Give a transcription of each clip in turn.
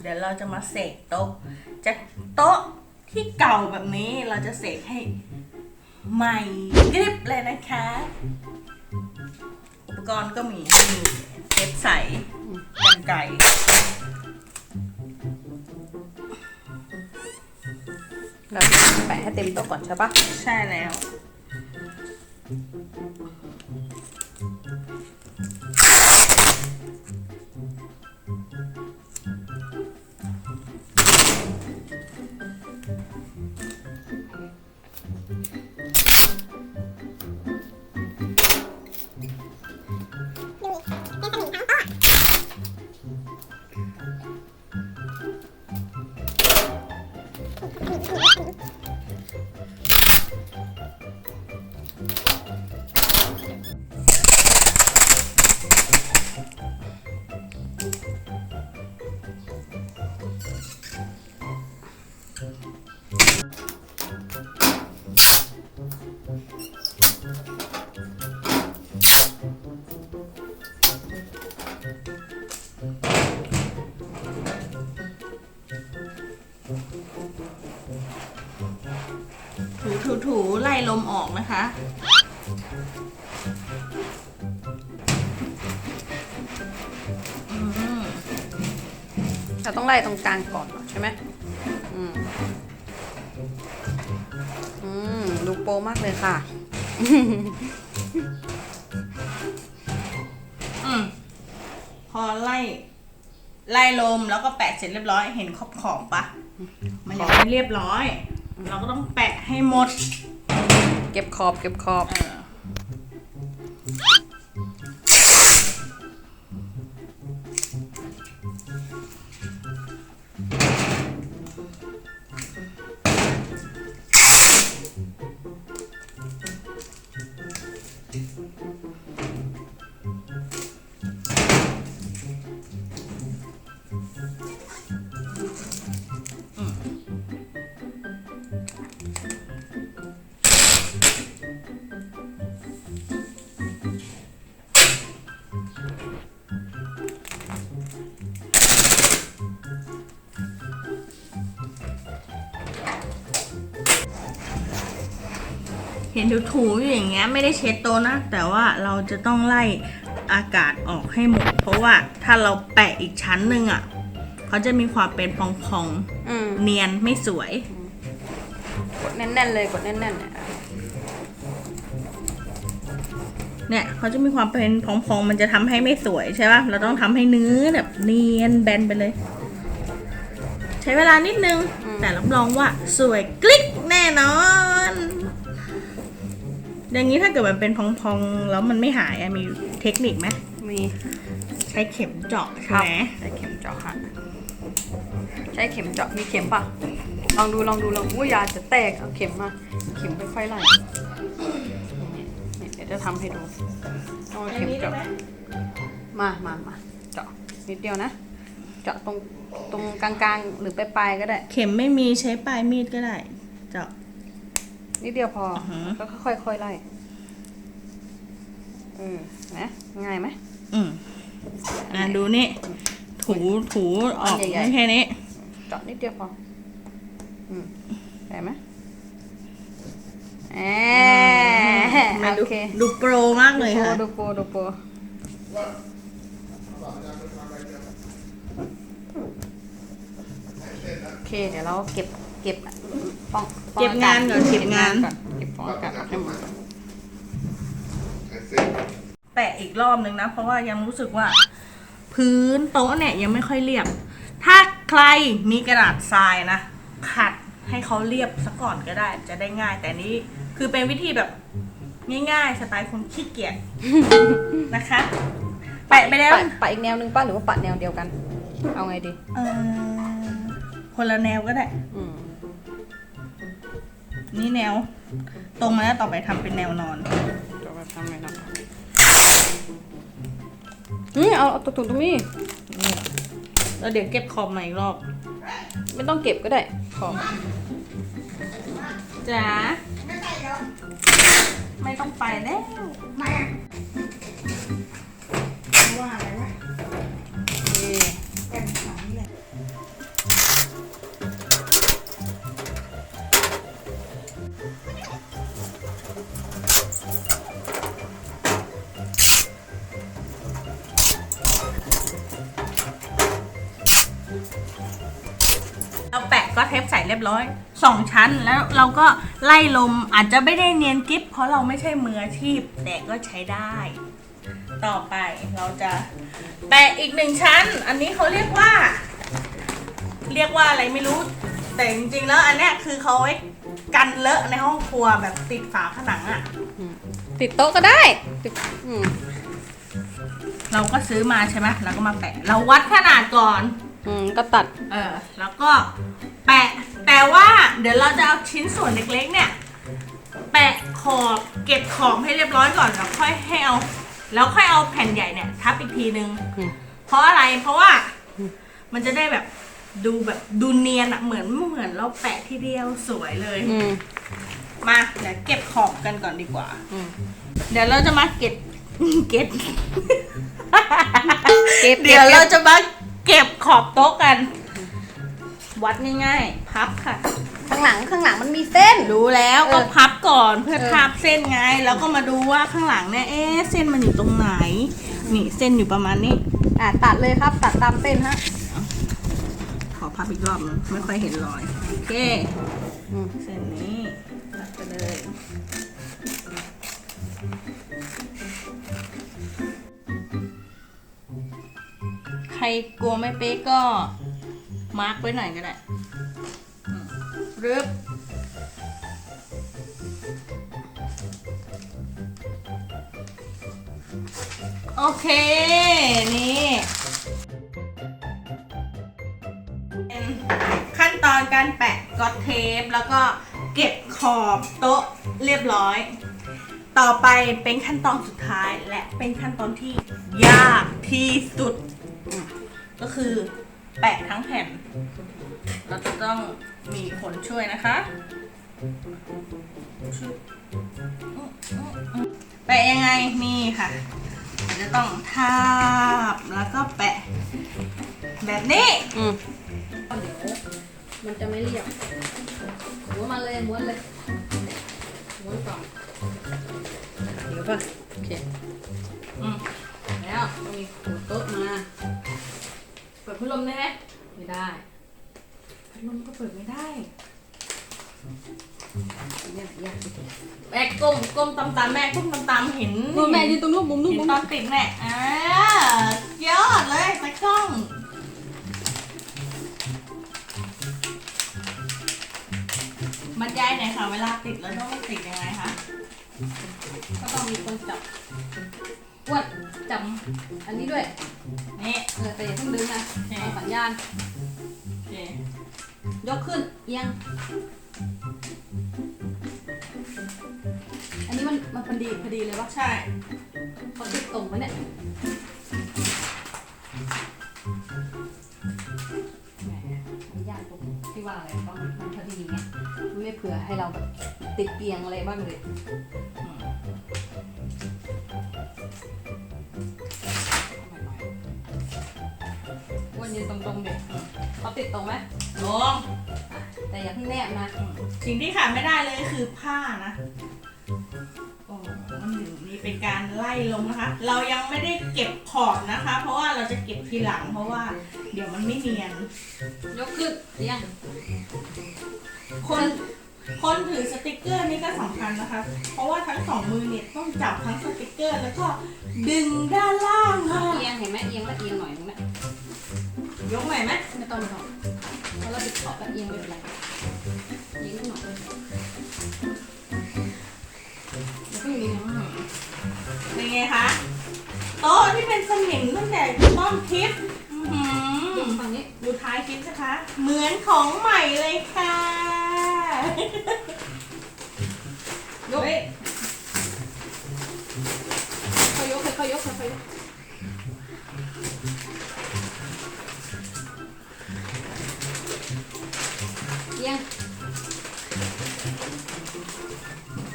เดี๋ยวเราจะมาเสกโต๊ะจากโต๊ะที่เก่าแบบนี้เราจะเสกให้ใหม่กริบเลยนะคะ อุปกรณ์ก็มีมีเทปใสกันไก่เราจะแปะให้เต็มโต๊ะก่อนใช่ปะใช่แล้ว นะคะ เราต้องไล่ตรงกลางก่อนใช่ไหมอืมอืมดูโปมากเลยค่ะ อืมพอไล่ ไล่ลมแล้วก็แปะเสร็จเรียบร้อย เห็นขอบขอบปะ มันยังไม่เรียบร้อย เราก็ต้องแปะให้หมด เก็บขอบเก็บขอบ เห็นถูๆอยู่อย่างเงี้ยไม่ได้เช็ดโต๊ะนะ แต่ว่าเราจะต้องไล่อากาศออกให้หมด เพราะว่าถ้าเราแปะอีกชั้นหนึ่งอะเขาจะมีความเป็นพองอืมๆเนียนไม่สวย กดแน่นๆเลยกดแน่นๆเนี่ยเนี่ยเขาจะมีความเป็นพองๆมันจะทำให้ไม่สวยใช่ป่ะเราต้องทำให้เนื้อแบบเนียนแบนไปเลย ใช้เวลานิดนึง แต่รับรองว่าสวยกลิกแน่นอน อย่างนี้ถ้าเกิดมันเป็นพองๆ แล้วมันไม่หายอะมีเทคนิคไหมมีใช้เข็มเจาะคใช่รับไหมใช้เข็มเจาะค่ะ ใช้เข็มเจาะมีเข็มป่ะลองดูลองดูลองอุ้ยยาจะแตกเอาเข็มมา เข็มค่อยๆไล่นี่นี่เดี๋ยวจะทำให้ดูเอาอันเข็มนี้ได้เจาะไหมมามามาเจาะนิดเดียวนะ เจาะตรงตรงกลางๆ หรือปลายๆก็ได้ เข็มไม่มีใช้ปลายมีดก็ได้ เจาะ นิดเดียวพอออฮึก็ค่อยๆไล่เออนะง่ายไหมอืมอะดูนี่ ถูถูออกอันใหญ่ๆไม่แค่นี้ เจาะนิดเดียวพอ อืมได้ไหมแหมมันโอดูเค ดูโปรมากเลยค่ะดูโปรดูโปรโอเค เดี๋ยวเราเก็บ เก็บฟองฟอเก็บงานก่อนอเก็บงาน ก่อนเก็บฟองอากาศออกให้หมดก่อนแปะอีกรอบนึงนะ เพราะว่ายังรู้สึกว่า พื้นโต๊ะเนี่ยยังไม่ค่อยเรียบ ถ้าใครมีกระดาษทรายนะ ขัดให้เขาเรียบซะก่อนก็ได้ จะได้ง่าย แต่นี้คือเป็นวิธีแบบง่ายๆ สไตล์คนขี้เกียจนะคะ แปะไปแล้วปะปะอีกแนวนึงป่ะหรือว่าปะแนวเดียวกัน เอาไงดี เออคนละแนวก็ได้ อืม นี่แนว ตรงมาแล้วต่อไปทำเป็นแนวนอนเดี๋ยวเราทำไงนะอืมเอาเอาตรงตรงนี้นี่แล้วเดี๋ยวเก็บขอบมาอีกรอบ ไม่ต้องเก็บก็ได้ขอบจ๋าไม่ต้องไปแล้ว ก็เทปใส่เรียบร้อยสองชั้นแล้วเราก็ไล่ลมอาจจะไม่ได้เนียนกิฟเพราะเราไม่ใช่มืออาชีพ แต่ก็ใช้ได้ ต่อไปเราจะแปะอีกหนึ่งชั้น อันนี้เขาเรียกว่า เรียกว่าอะไรไม่รู้ แต่จริงๆแล้วอันเนี้ยคือเขาไว้กันเลอะในห้องครัวแบบติดฝาผนังอะ่ะติดโต๊ะก็ได้ติดอืมเราก็ซื้อมาใช่ไหมเราก็มาแปะ เราวัดขนาดก่อน อืมก็ตัดเออแล้วก็แปะแต่ว่าเดี๋ยวเราจะเอาชิ้นส่วนเล็กๆเนี่ย แปะขอบเก็บขอบให้เรียบร้อยก่อนแล้วค่อยให้เอาแล้วค่อยเอาแผ่นใหญ่เนี่ยทับอีกทีนึง อืมเพราะอะไรเพราะว่ามันจะได้แบบดูแบบดูเนียนอะเหมือนเหมือนเราแปะทีเดียวสวยเลย อืมมาเดี๋ยวเก็บขอบกันก่อนดีกว่า อืม เดี๋ยวเราจะมาเก็บ เก็บ เก็บเดี๋ยวเราจะมา เก็บขอบโต๊ะกัน วัดง่ายๆ พับค่ะ ข้างหลังข้างหลังมันมีเส้น รู้แล้วเออก็พับก่อนเพื่อเออทาบเส้นไง แล้วก็มาดูว่าข้างหลังเนี่ยเอ๊ะเส้นมันอยู่ตรงไหน นี่เส้นอยู่ประมาณนี้ อะตัดเลยครับ ตัดตามเส้นฮะขอพับอีกรอบนึงไม่ค่อยเห็นรอย โอเคอืมเส้ ครกลัวไม่เป๊ะก็มาร์กไว้หน่อยก็ได้รึบโอเค นี่เป็นขั้นตอนการแปะก๊อตเทป แล้วก็เก็บขอบโต๊ะเรียบร้อย ต่อไปเป็นขั้นตอนสุดท้ายและเป็นขั้นตอนที่ยากที่สุด ก็คือแปะทั้งแผ่น เราจะต้องมีคนช่วยนะคะ แปะยังไงนี่ค่ะเราจะต้องทาบแล้วก็แปะ แบบนี้อืมเดี๋ยวมันจะไม่เรียบม้วนมาเลยม้วนเลยม้วนก่อนเดี๋ยวป่ะโอเคอืมแล้วต้องมีขูดโต๊ะมาเปิด พัดลมได้ไหมไม่ได้ พัดลมก็เปิดไม่ได้เนี่ยยากจริงแม่ก้มก้มตามตามๆแม่ก้มตามตามๆเห็นๆแม่ยืนตรงนู้นมุมนู้นเห็นมุมตนู้อนนติดแม่อ่ายอดเลยตะกล้องบรรยายหน่อยค่ะเวลาติดแล้วต้องติดยังไงคะก็ต้องมีคนจับ อ้วนจับอันนี้ด้วย นี่ เออแต่อย่าเพิ่งดึงนะเอาสัญญาณ โอเค ยกขึ้น เอียง อันนี้มันมันพอดีพอดีเลยปะใช่เขาติดตรงไว้เนี่ยแหมมันยากตรงที่ว่าอะไรต้องมันพอดีไงมันไม่เผื่อให้เราแบบติดเตียงอะไรบ้างเลย อื เขาติดตรงไหมลงอะแต่อย่าเพิ่งแนบนะสิ่งที่ขาดไม่ได้เลยคือผ้านะโอ้มันถึงมีเป็นการไล่ลงนะคะ เรายังไม่ได้เก็บขอบนะคะ เพราะว่าเราจะเก็บทีหลัง เพราะว่า เดี๋ยวมันไม่เนียน ยกขึ้นเอียงคนคนถือสติกเกอร์นี่ก็สำคัญนะคะ เพราะว่าทั้งสองมือเนี่ยต้องจับทั้งสติกเกอร์ แล้วก็ดึงด้านล่างค่ะเอียงเห็นไหมเอียงแล้วเอียงหน่อยนึงนะ ยกใหม่ไหมไม่ต้องไม่ต้องเพราะเราติดขอบแล้วเอียงไม่เป็นไรเอียงนิดหน่อยแล้วก็อย่างนี้นะเป็นไงคะโต๊ะที่เป็นสนิมตั้งแต่ต้นคลิปอื้อหืยอกฝั่งนี้ดูท้ายคลิปนะคะ เหมือนของใหม่เลยค่ะ ยกเฮ้ยค่อยยกค่อยๆยกค่อยๆยก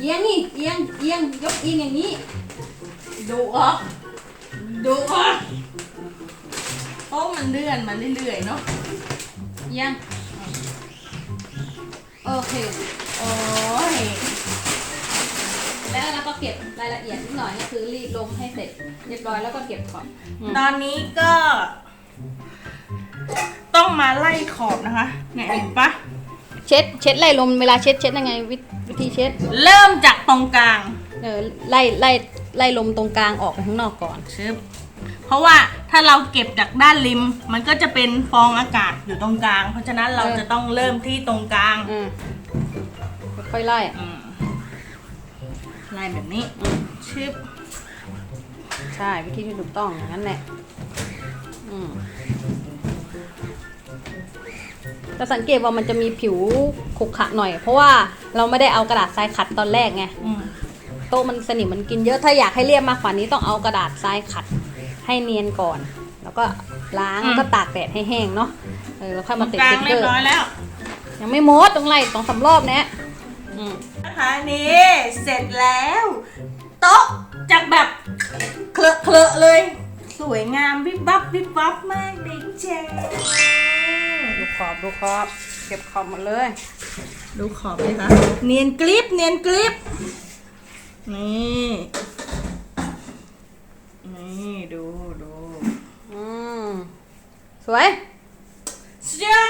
เอียงนี่เอียงเอียงยกเอียงอย่างนี้ ดูออก ดูออกโต๊ะมันเลื่อนมาเรื่อยๆเนาะเอียงโอเค โอ้ย แล้วเราก็เก็บรายละเอียดนิดหน่อยก็คือรีดลงให้เสร็จเรียบร้อยแล้วก็เก็บก่อนตอนนี้ก็ ต้องมาไล่ขอบนะคะเนี่ยเห็นปะ เช็ดเช็ดไล่ลมเวลาเช็ดเช็ดยังไงวิวิธีเช็ด เริ่มจากตรงกลางเออไล่ไล่ไล่ลมตรงกลางออกไปข้างนอกก่อน ชึบเพราะว่าถ้าเราเก็บจากด้านริม มันก็จะเป็นฟองอากาศอยู่ตรงกลาง เพราะฉะนั้นเราเออจะต้องเริ่มที่ตรงกลางอืมค่อยๆไล่ อืมไล่แบบนี้อืมชึบ ใช่วิธีที่ถูกต้องอย่างนั้นแหละอืม จะสังเกตว่ามันจะมีผิวขรุขระหน่อย เพราะว่าเราไม่ได้เอากระดาษทรายขัดตอนแรกไงอืมโต๊ะมันสนิมมันกินเยอะถ้าอยากให้เรียบมากกว่านี้ต้องเอากระดาษทรายขัดให้เนียนก่อน แล้วก็ล้างแล้วก็ตากแดดให้แห้งเนาะเออแล้วค่อยตรมางติดกลาสงติ๊กเรีเกยอบร์ร้อยแล้ว ยังไม่หมดต้องไล่สองสามรอบเนี้ยอืม นะคะนี่เสร็จแล้ว โต๊ะจากแบบเคลอะเคลอะเลย สวยงามวิบวับวิบวับมากเลยเจ้ดู ขอบดูขอบ เก็บขอบหมดเลย ดูขอบเลยคะเนียนกริบเนียนกริบนี่นี่ดูดูอืมสวยเชื่อ